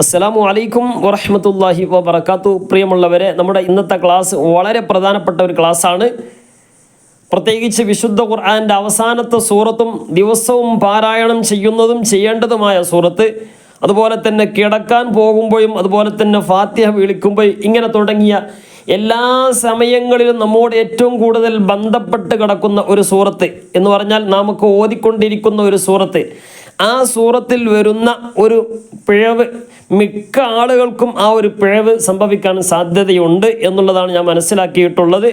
അസ്സലാമു അലൈക്കും വറഹമത്തല്ലാഹി വബർക്കാത്തു പ്രിയമുള്ളവരെ നമ്മുടെ ഇന്നത്തെ ക്ലാസ് വളരെ പ്രധാനപ്പെട്ട ഒരു ക്ലാസ്സാണ്. പ്രത്യേകിച്ച് വിശുദ്ധ ഖുർആാന്റെ അവസാനത്തെ സൂറത്തും ദിവസവും പാരായണം ചെയ്യുന്നതും ചെയ്യേണ്ടതുമായ സൂറത്ത് അതുപോലെ തന്നെ കിടക്കാൻ പോകുമ്പോഴും അതുപോലെ തന്നെ ഫാത്തിഹ വിളിക്കുമ്പോഴും ഇങ്ങനെ തുടങ്ങിയ എല്ലാ സമയങ്ങളിലും നമ്മോട് ഏറ്റവും കൂടുതൽ ബന്ധപ്പെട്ട് കിടക്കുന്ന ഒരു സൂറത്ത് എന്ന് പറഞ്ഞാൽ നമുക്ക് ഓതിക്കൊണ്ടിരിക്കുന്ന ഒരു സൂറത്ത്. ആ സൂറത്തിൽ വരുന്ന ഒരു പിഴവ് മിക്ക ആളുകൾക്കും ആ ഒരു പിഴവ് സംഭവിക്കാൻ സാധ്യതയുണ്ട് എന്നുള്ളതാണ് ഞാൻ മനസ്സിലാക്കിയിട്ടുള്ളത്.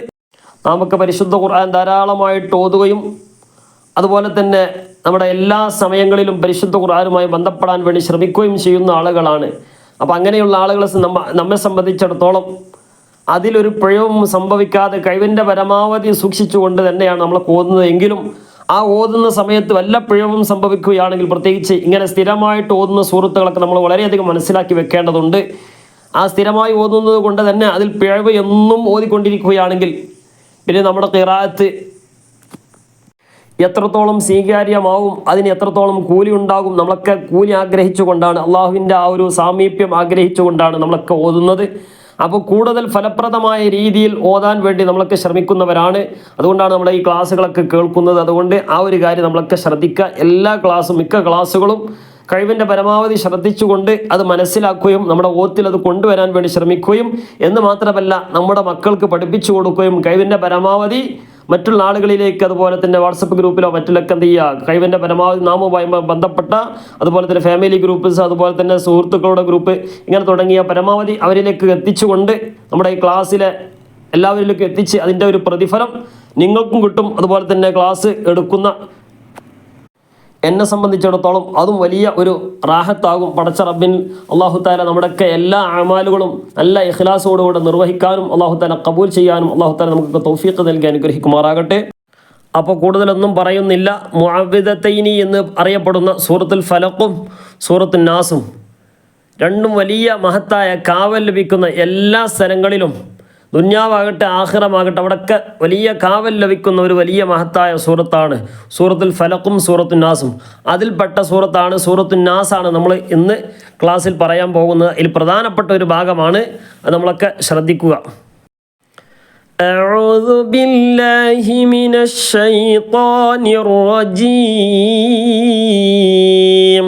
നമുക്ക് പരിശുദ്ധ ഖുർആൻ ധാരാളമായിട്ട് ഓതുകയും അതുപോലെ തന്നെ നമ്മുടെ എല്ലാ സമയങ്ങളിലും പരിശുദ്ധ ഖുർആനുമായി ബന്ധപ്പെടാൻ വേണ്ടി ശ്രമിക്കുകയും ചെയ്യുന്ന ആളുകളാണ്. അപ്പോൾ അങ്ങനെയുള്ള ആളുകളെ നമ്മ നമ്മെ സംബന്ധിച്ചിടത്തോളം അതിലൊരു പിഴവും സംഭവിക്കാതെ കഴിവിന്റെ പരമാവധി സൂക്ഷിച്ചുകൊണ്ട് തന്നെയാണ് നമ്മൾ ഓതുന്നത്. എങ്കിലും ആ ഓതുന്ന സമയത്ത് വല്ല പിഴവും സംഭവിക്കുകയാണെങ്കിൽ പ്രത്യേകിച്ച് ഇങ്ങനെ സ്ഥിരമായിട്ട് ഓതുന്ന സുഹൃത്തുക്കളൊക്കെ നമ്മൾ വളരെയധികം മനസ്സിലാക്കി വെക്കേണ്ടതുണ്ട്. ആ സ്ഥിരമായി ഓതുന്നത് കൊണ്ട് തന്നെ അതിൽ പിഴവ് എന്നും ഓതിക്കൊണ്ടിരിക്കുകയാണെങ്കിൽ പിന്നെ നമ്മുടെ കിറാത്ത് എത്രത്തോളം സ്വീകാര്യമാവും അതിന് എത്രത്തോളം കൂലി ഉണ്ടാകും നമ്മളൊക്കെ കൂലി ആഗ്രഹിച്ചുകൊണ്ടാണ് അള്ളാഹുവിന്റെ ആ ഒരു സാമീപ്യം ആഗ്രഹിച്ചുകൊണ്ടാണ് നമ്മളൊക്കെ ഓതുന്നത്. അപ്പോൾ കൂടുതൽ ഫലപ്രദമായ രീതിയിൽ ഓതാൻ വേണ്ടി നമ്മളൊക്കെ ശ്രമിക്കുന്നവരാണ്. അതുകൊണ്ടാണ് നമ്മൾ ഈ ക്ലാസ്സുകളൊക്കെ കേൾക്കുന്നത്. അതുകൊണ്ട് ആ ഒരു കാര്യം നമ്മളൊക്കെ ശ്രദ്ധിക്കുക. എല്ലാ ക്ലാസ്സും മിക്ക ക്ലാസ്സുകളും കഴിവിന്റെ പരമാവധി ശ്രദ്ധിച്ചുകൊണ്ട് അത് മനസ്സിലാക്കുകയും നമ്മുടെ ഓത്തിൽ അത് കൊണ്ടുവരാൻ വേണ്ടി ശ്രമിക്കുകയും എന്ന് മാത്രമല്ല നമ്മുടെ മക്കൾക്ക് പഠിപ്പിച്ചു കൊടുക്കുകയും കഴിവിന്റെ പരമാവധി മറ്റുള്ള ആളുകളിലേക്ക് അതുപോലെ തന്നെ വാട്സപ്പ് ഗ്രൂപ്പിലോ മറ്റിലൊക്കെ എന്ത് ചെയ്യുക? കഴിവിന്റെ പരമാവധി നാമുമായി ബന്ധപ്പെട്ട അതുപോലെ തന്നെ ഫാമിലി ഗ്രൂപ്പ്സ് അതുപോലെ തന്നെ സുഹൃത്തുക്കളുടെ ഗ്രൂപ്പ് ഇങ്ങനെ തുടങ്ങിയ പരമാവധി അവരിലേക്ക് എത്തിച്ചുകൊണ്ട് നമ്മുടെ ഈ ക്ലാസ്സിലെ എല്ലാവരിലേക്കും എത്തിച്ച് അതിന്റെ ഒരു പ്രതിഫലം നിങ്ങൾക്കും കിട്ടും. അതുപോലെ തന്നെ ക്ലാസ് എടുക്കുന്ന എന്നെ സംബന്ധിച്ചിടത്തോളം അതും വലിയ ഒരു റാഹത്താകും. പടച്ച റബ്ബിൻ അള്ളാഹു താല നമ്മുടെയൊക്കെ എല്ലാ അമാലുകളും നല്ല ഇഖ്ലാസോടുകൂടെ നിർവഹിക്കാനും അള്ളാഹു താല കബൂൽ ചെയ്യാനും അള്ളാഹു താല നമുക്ക് തൗഫീഖ് നൽകി അനുഗ്രഹിക്കുമാറാകട്ടെ. അപ്പോൾ കൂടുതലൊന്നും പറയുന്നില്ല. മുഅവിദത്തൈനി എന്ന് അറിയപ്പെടുന്ന സൂറത്തുൽ ഫലക്കും സൂറത്തുൽ നാസും. രണ്ടും വലിയ മഹത്തായ കാവൽ ലഭിക്കുന്ന എല്ലാ സ്ഥലങ്ങളിലും ദുന്യാവാകട്ടെ ആഹിറമാകട്ടെ അവിടെയൊക്കെ വലിയ കാവൽ ലഭിക്കുന്ന ഒരു വലിയ മഹത്തായ സൂറത്താണ് സൂറത്തുൽ ഫലക്കും സൂറത്തുൽ നാസും അതിൽപ്പെട്ട സൂറത്താണ് സൂറത്തുൽ നാസാണ് നമ്മൾ ഇന്ന് ക്ലാസ്സിൽ പറയാൻ പോകുന്നത് ഇതിൽ പ്രധാനപ്പെട്ട ഒരു ഭാഗമാണ് അത് നമ്മളൊക്കെ ശ്രദ്ധിക്കുക أعوذ بالله من الشيطان الرجيم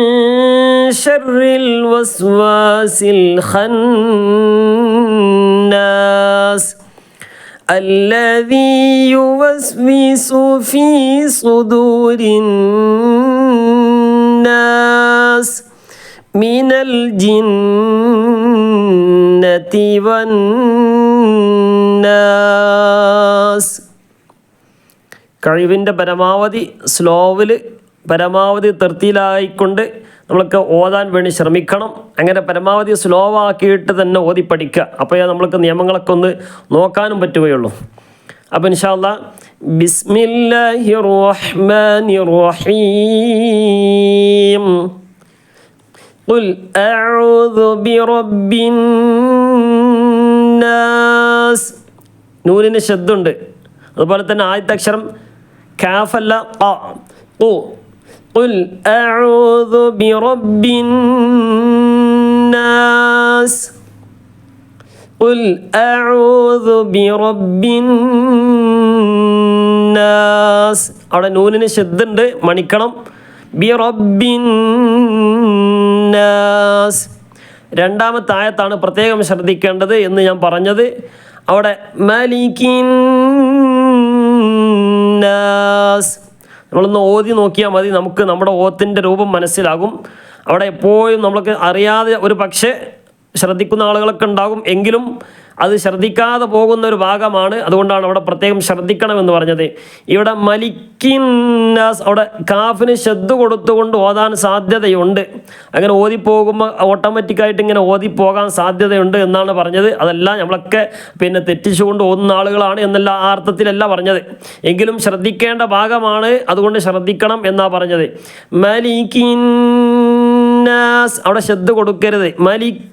شر الوسواس الخناس الذي يوسوس في صدور الناس من الجنة والناس കഴിവിൻ്റെ പരമാവധി സ്ലോവിൽ പരമാവധി തൃപ്തിയിലായിക്കൊണ്ട് നമ്മളൊക്കെ ഓതാൻ വേണ്ടി ശ്രമിക്കണം അങ്ങനെ പരമാവധി സ്ലോ ആക്കിയിട്ട് തന്നെ ഓതി പഠിക്കുക അപ്പോഴേ നമ്മൾക്ക് നിയമങ്ങളൊക്കെ ഒന്ന് നോക്കാനും പറ്റുകയുള്ളൂ അപ്പോൾ ഇൻഷാല്ല ബിസ്മില്ലാഹി റഹ്മാനി റഹീം قل أعوذ برب الناس നൂനിന് ശബ്ദമുണ്ട് അതുപോലെ തന്നെ ആദ്യത്തെ അക്ഷരം കാഫല്ല ഖ ഖു قل أعوذ برب الناس قل أعوذ برب الناس അവിടെ നൂനിന് ശബ്ദമുണ്ട് മണിക്കണം ബി റബ്ബിൻ നാസ് രണ്ടാമത്തെ ആയത്താണ് പ്രത്യേകം ശ്രദ്ധിക്കേണ്ടത് എന്ന് ഞാൻ പറഞ്ഞത് അവിടെ മലിക്കിൻ നാസ് നമ്മളൊന്ന് ഓതി നോക്കിയാൽ മതി. നമുക്ക് നമ്മുടെ ഓത്തിന്റെ രൂപം മനസ്സിലാകും. അവിടെ എപ്പോഴും നമ്മൾക്ക് അറിയാതെ ഒരു പക്ഷേ ശ്രദ്ധിക്കുന്ന ആളുകളൊക്കെ ഉണ്ടാകും. എങ്കിലും അത് ശ്രദ്ധിക്കാതെ പോകുന്ന ഒരു ഭാഗമാണ്. അതുകൊണ്ടാണ് അവിടെ പ്രത്യേകം ശ്രദ്ധിക്കണമെന്ന് പറഞ്ഞത്. ഇവിടെ മലിക്കിന്നാസ് അവിടെ കാഫിന് ശ്രദ്ധ കൊടുത്തുകൊണ്ട് ഓതാൻ സാധ്യതയുണ്ട്. അങ്ങനെ ഓതിപ്പോകുമ്പോൾ ഓട്ടോമാറ്റിക്കായിട്ട് ഇങ്ങനെ ഓതിപ്പോകാൻ സാധ്യതയുണ്ട് എന്നാണ് പറഞ്ഞത്. അതല്ല നമ്മളൊക്കെ പിന്നെ തെറ്റിച്ചുകൊണ്ട് ഓതുന്ന ആളുകളാണ് എന്നല്ല ആ അർത്ഥത്തിലല്ല പറഞ്ഞത്. എങ്കിലും ശ്രദ്ധിക്കേണ്ട ഭാഗമാണ്. അതുകൊണ്ട് ശ്രദ്ധിക്കണം എന്നാണ് പറഞ്ഞത്. മലിക്കിന്നാസ് അവിടെ ശ്രദ്ധ കൊടുക്കരുത് മലിക്കിന്നാസ്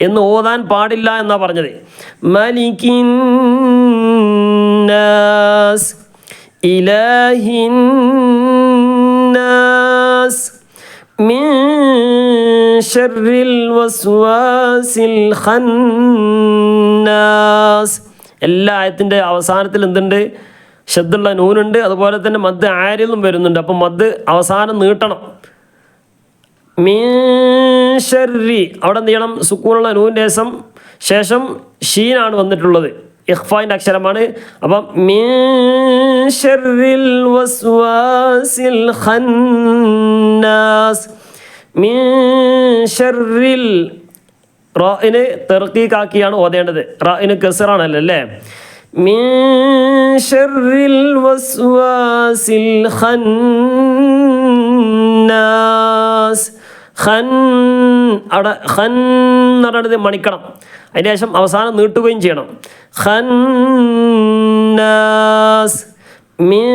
എന്ന് ഓതാൻ പാടില്ല എന്നാ പറഞ്ഞത് മലിക്കിന്നാസ് ഇലാഹിന്നാസ് من شر الوسواس الخناس എല്ലാ ആയത്തിൻ്റെ അവസാനത്തിൽ എന്തുണ്ട് ശബ്ദമുള്ള നൂനുണ്ട് അതുപോലെ തന്നെ മദ് ആരിലും വരുന്നുണ്ട്. അപ്പം മദ് അവസാനം നീട്ടണം. മീൻഷറി അവിടെ എന്ത് ചെയ്യണം? സുക്കൂണുള്ള നൂൻ ശേഷം ശേഷം ഷീനാണ് വന്നിട്ടുള്ളത്. ഇഖ്ഫായിന്റെ അക്ഷരമാണ്. അപ്പം മീൻഷറിൽ വസ്വാസിൽ ഖന്നാസ്. മീൻഷറിൽ റായിന് തെർക്കീക്കാക്കിയാണ് ഓതേണ്ടത്. റോയിന് കെസറാണല്ലോ അല്ലേ? മീൻഷറിൽ വസ്വാസിൽ ഖന്നാസ് ഖൻ അവിടെ ഖൻ എന്ന് പറയുന്നത് മണിക്കണം അതിന് ശേഷം അവസാനം നീട്ടുകയും ചെയ്യണം ഖന്നാസ് من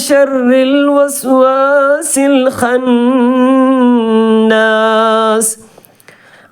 شر الوسواس الخناس